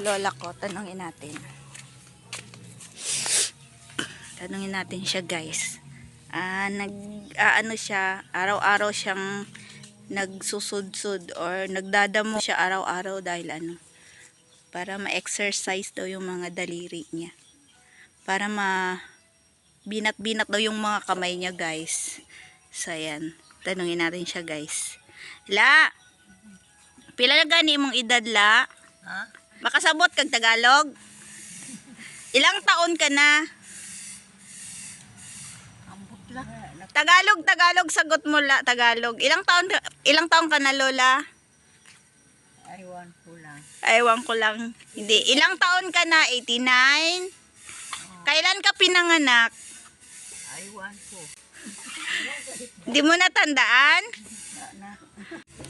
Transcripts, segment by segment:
lola ko. Tanungin natin. Tanungin natin siya guys. Ah, nag ah, ano siya, araw-araw siyang nagsusudsud or nagdadamo siya araw-araw dahil ano para ma-exercise daw yung mga daliri niya. Para ma binat-binat daw yung mga kamay niya, guys. So, ayan. Tanungin natin siya, guys. La! Pila na gani mong edad, La? Ha? Makasabot kag Tagalog? Ilang taon ka na? Tagalog, Tagalog, sagot mo, La. Tagalog. Ilang taon, ilang taon ka na, Lola? Aywan ko lang. Ewan ko lang. Hindi. Ilang taon ka na? 89? Kailan ka pinanganak? Aywan ko. Hindi mo natandaan? Na, na.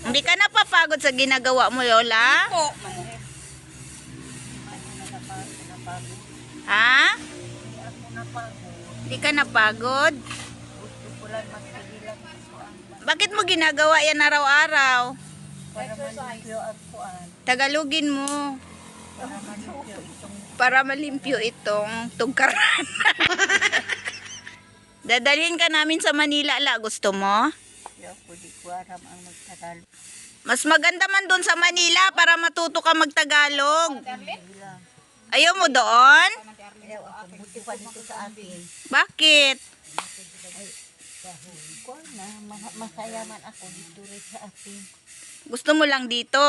Hindi ka napapagod sa ginagawa mo, Lola? Po. Ha? Hindi ka napagod? Bakit mo ginagawa yan araw-araw? Tagalogin mo. Para malimpyo itong tugkaran. Dadalhin ka namin sa Manila, La. Gusto mo? Mas maganda man doon sa Manila para matuto ka magtagalog. Bilang. Ayaw mo doon? Ayaw ako. Buti dito sa akin. Bakit? Dahil ko na ma- masaya man ako dito sa akin. Gusto mo lang dito?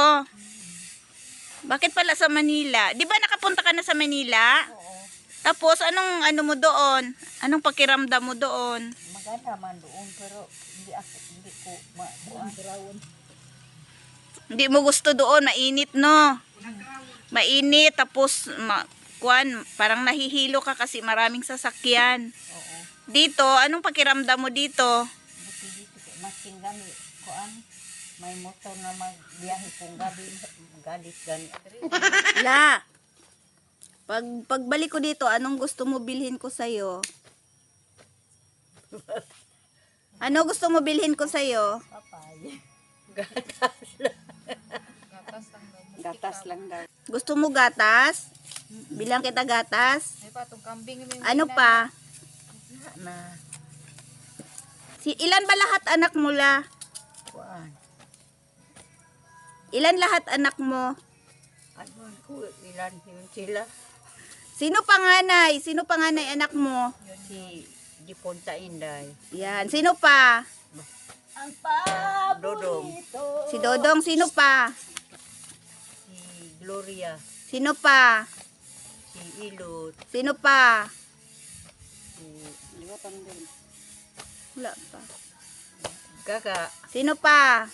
Bakit pala sa Manila? Di ba nakapunta ka na sa Manila? Oo. Tapos, anong ano mo doon? Anong pakiramdam mo doon? Maganda man doon pero hindi ako hindi ko ma. Hindi mo gusto doon, mainit no? Mainit, tapos, ma, kuan, parang nahihilo ka kasi maraming sasakyan. Oo. Dito, anong pakiramdam mo dito? Buti dito kay masking gani kuan. May motor na magbiyahe kung gabi galit gani. La, pag, pagbalik ko dito, anong gusto mo bilhin ko sa'yo? Ano gusto mo bilhin ko sa'yo? Papay. Gatas lang. Gatas lang daw. Gusto mo gatas? Bilang kita gatas? May patong kambing may Ano pa? Na Si ilan ba lahat anak mo la? kuan. Ilan lahat anak mo? Ano ko ilan sila? Sino panganay? Sino panganay anak mo? Si Diponta Inday. Yan. Sino pa? Ang Dodong. Si Dodong. Sino pa? Gloria. Sino pa? Si Ilot. Sino pa? Si Liwatan din. Wala pa. Gaga. Sino pa?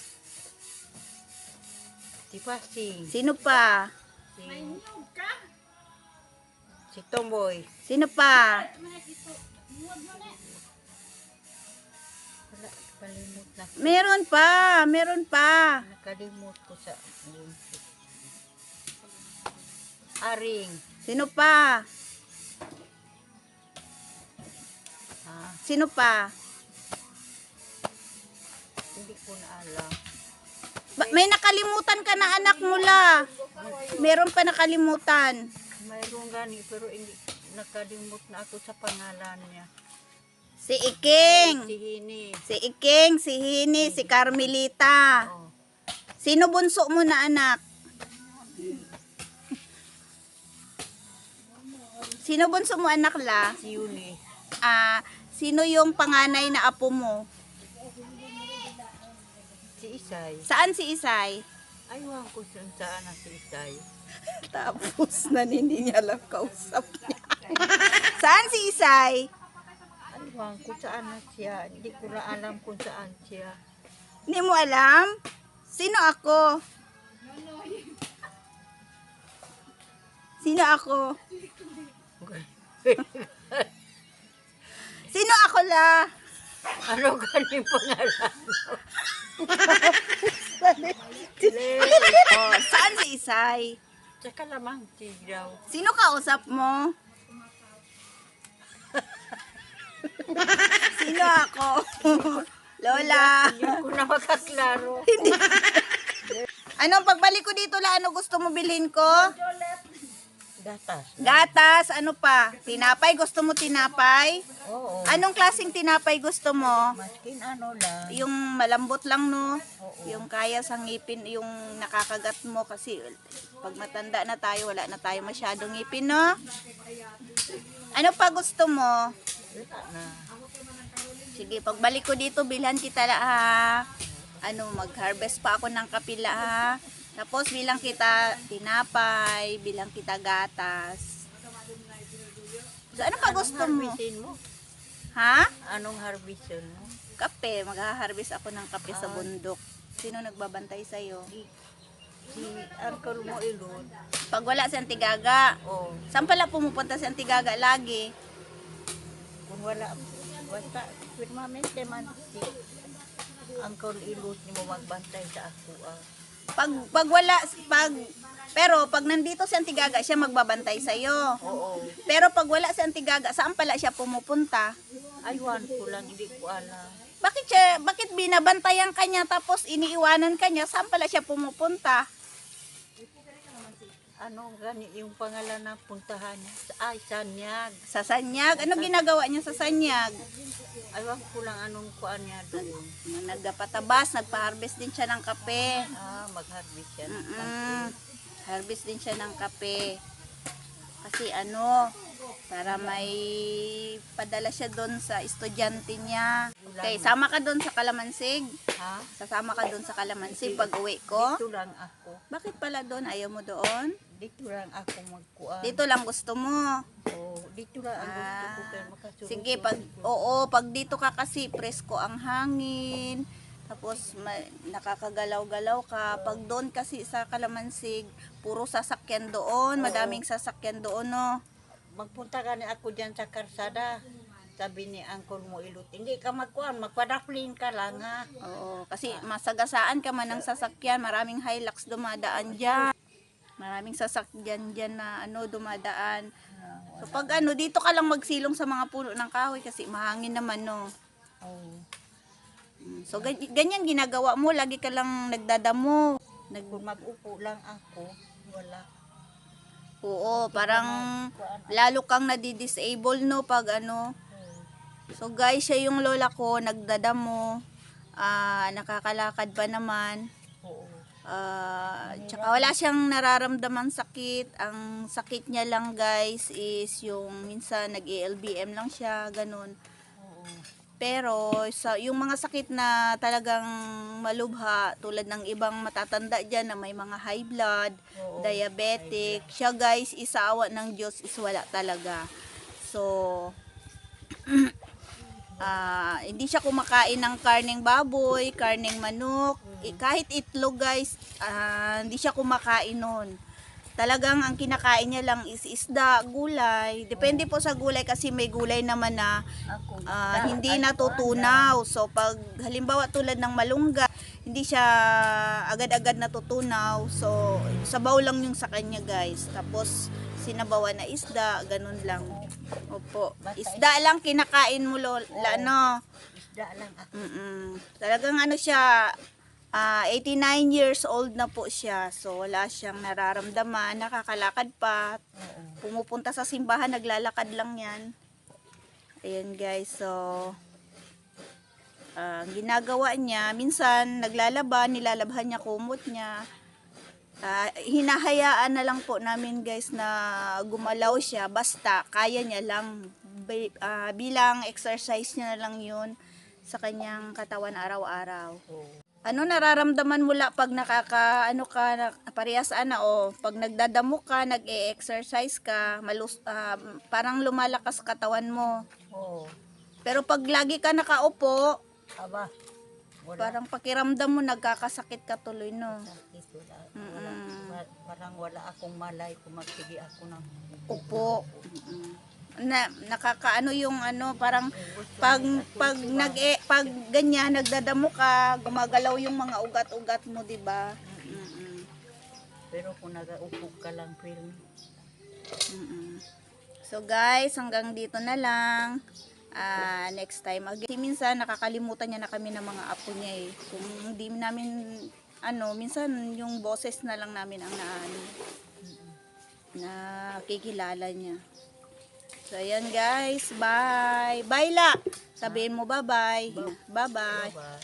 Si Pasing. Sino pa? Si Si Tomboy. Sino pa? Wala, kalimut na. Meron pa. Meron pa. Nakalimut ko sa. Aring. Sino pa? Ha? Sino pa? Hindi ko na alam. Ba- may nakalimutan ka na anak mo la. Meron pa nakalimutan. Mayroon gani pero hindi nakalimut na ako sa pangalan niya. Si Iking. Si Hini. Si Iking, si Hini, si Carmelita. Oh. Sino bunso mo na anak? Sino bunso mo anak la? Si Yuni. Ah, sino yung panganay na apo mo? Si Isay. Saan si Isay? Aywan ko saan saan na si Isay. Tapos na hindi niya alam kausap niya. Saan si Isay? Aywan ko saan na siya. Hindi ko na alam kung saan siya. Hindi mo alam? Sino ako? Sino ako? Sino ako la? ano ganing pangalan? Oh, saan si Isay? Tsaka lamang si daw. Sino kausap mo? Sino ako? Lola. Hindi ko na makaklaro. Anong pagbalik ko dito la, ano gusto mo bilhin ko? Gatas. Gatas, ano pa? Tinapay, gusto mo tinapay? Oo. Anong klaseng tinapay gusto mo? Maskin ano lang. Yung malambot lang, no? Oo. Yung kaya sa ngipin, yung nakakagat mo kasi pag matanda na tayo, wala na tayo masyadong ngipin, no? Ano pa gusto mo? Wala na. Sige, pagbalik ko dito, bilhan kita la, ha. Ano, mag-harvest pa ako ng kapila, ha. Tapos bilang kita tinapay, bilang kita gatas. So, ano pa gusto mo? Mo? Ha? Anong harvestin mo? Kape. Mag-harvest ako ng kape sa Ah. bundok. Sino nagbabantay sa'yo? Si Uncle mo ilod. Pag wala si Antigaga, Oo. saan pala pumupunta si Antigaga lagi? Kung wala, basta, permanente man si Uncle ilod ni mo magbantay sa ako. Ah. Pag, pag wala, pag, pero pag nandito si Antigaga, siya magbabantay sa'yo. Oo. Pero pag wala si Antigaga, saan pala siya pumupunta? Aywan ko lang, hindi ko alam. Bakit siya, bakit binabantayan kanya tapos iniiwanan kanya? Saan pala siya pumupunta? Ano gani yung pangalan na puntahan niya? Ay, Sanyag. Sa Sanyag? Ano ginagawa niya sa Sanyag? Aywan ko lang anong kuan niya doon. Nagpatabas, nagpa-harvest din siya ng kape. Ah, mag-harvest yan. Mm-mm. Harvest din siya ng kape. Kasi ano, para may padala siya doon sa estudyante niya. Okay, sama ka doon sa Kalamansig. Ha? Sasama ka doon sa Kalamansig pag uwi ko. Dito lang ako. Bakit pala doon? Ayaw mo doon? Dito lang ako magkuan. Dito lang gusto mo. Oh, dito lang ang gusto ko Ah, kaya. Sige, pag oo, pag dito ka kasi presko ang hangin. Tapos nakakagalaw-galaw ka. Pag doon kasi sa Kalamansig, puro sasakyan doon, madaming sasakyan doon, no. Magpunta ka ni ako dyan sa karsada. Sabi ni Uncle mo ilot, hindi ka magkuhan, magpadaplin ka lang ha. Oo, kasi masagasaan ka man ng sasakyan, maraming Hilux dumadaan diyan. Maraming sasakyan diyan na ano dumadaan. So pag ano, dito ka lang magsilong sa mga puno ng kahoy kasi mahangin naman, no. Oh. So gan- ganyan ginagawa mo, lagi ka lang nagdadamo. Nag Kung mag-upo lang ako, wala. Oo, parang lalo kang nadi-disable no pag ano. So guys, siya yung lola ko, nagdadamo. Ah, nakakalakad pa naman. Ah, tsaka wala siyang nararamdaman sakit. Ang sakit niya lang guys is yung minsan nag-ELBM lang siya, ganun. Pero sa yung mga sakit na talagang malubha tulad ng ibang matatanda diyan na may mga high blood, Oo. diabetic, siya guys isaawa ng Diyos is wala talaga. So ah hindi siya kumakain ng karneng baboy, karneng manok, kahit itlog guys, ah, hindi siya kumakain nun. Talagang ang kinakain niya lang is isda, gulay. Depende po sa gulay kasi may gulay naman na da- hindi natutunaw. So pag halimbawa tulad ng malungga, hindi siya agad-agad natutunaw. So sabaw lang yung sa kanya guys. Tapos sinabawan na isda, ganun lang. Opo. Isda lang kinakain mo lola, no? Isda lang ako. Mm-mm. Talagang ano siya, ah, 89 years old na po siya. So wala siyang nararamdaman, nakakalakad pa. Pumupunta sa simbahan, naglalakad lang yan. Ayan guys, so ang ginagawa niya, minsan naglalaba, nilalabhan niya kumot niya. Ah, hinahayaan na lang po namin guys na gumalaw siya basta kaya niya lang ah, bilang exercise niya na lang yun sa kanyang katawan araw-araw. Ano nararamdaman mo la pag nakaka ano ka na- parehas ana o pag nagdadamo ka, nag-e-exercise ka, malus ah, parang lumalakas katawan mo. Oo. Pero pag lagi ka nakaupo, Aba. Wala. parang pakiramdam mo nagkakasakit ka tuloy no. Sakit, wala. Mm-mm. wala. Pa- Parang wala akong malay kung magsige ako ng Upo. Mm. Na nakakaano yung ano parang pag pag nag eh, pag ganyan nagdadamo ka, gumagalaw yung mga ugat-ugat mo, 'di ba? Mm-mm. Pero kung nagaupo ka lang film, Mm-mm. So guys, hanggang dito na lang. Ah, next time again. Minsan nakakalimutan niya na kami ng mga apo niya eh. Kung hindi namin ano, minsan yung boses na lang namin ang naano na makikilala niya. So, ayan guys. Bye. Bye la. Sabihin mo bye-bye. Bye-bye. Bye.